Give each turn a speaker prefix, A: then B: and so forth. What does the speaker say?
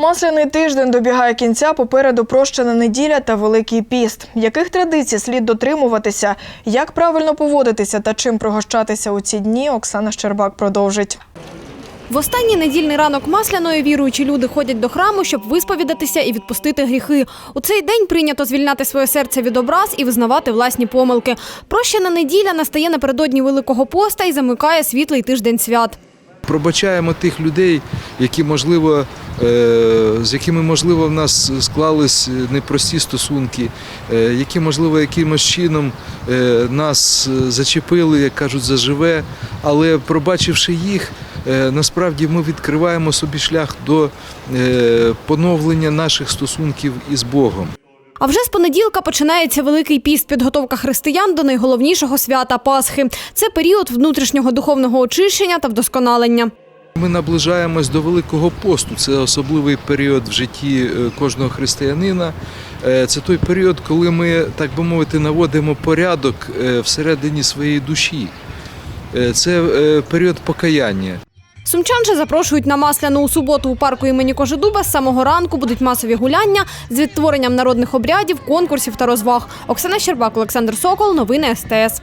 A: Масляний тиждень добігає кінця. Попереду прощена неділя та Великий піст. Яких традицій слід дотримуватися, як правильно поводитися та чим пригощатися у ці дні? Оксана Щербак продовжить.
B: В останній недільний ранок масляної віруючі люди ходять до храму, щоб висповідатися і відпустити гріхи. У цей день прийнято звільняти своє серце від образ і визнавати власні помилки. Прощена неділя настає напередодні Великого поста і замикає світлий тиждень свят.
C: Пробачаємо тих людей, які можливо, з якими можливо в нас склались непрості стосунки, е, які можливо якимось чином е, нас зачепили, як кажуть, заживе. Але пробачивши їх, е, насправді ми відкриваємо собі шлях до е, поновлення наших стосунків із Богом.
B: А вже з понеділка починається Великий піст, підготовка християн до найголовнішого свята Пасхи. Це період внутрішнього духовного очищення та вдосконалення.
C: Ми наближаємось до Великого посту. Це особливий період в житті е, кожного християнина. Е, Це той період, коли ми, так би мовити, наводимо порядок е, всередині своєї душі. Це період покаяння.
B: Сумчан же запрошують на масляну у суботу у парку імені Кожедуба. З самого ранку будуть масові гуляння з відтворенням народних обрядів, конкурсів та розваг. Оксана Щербак, Олександр Сокол. Новини СТС.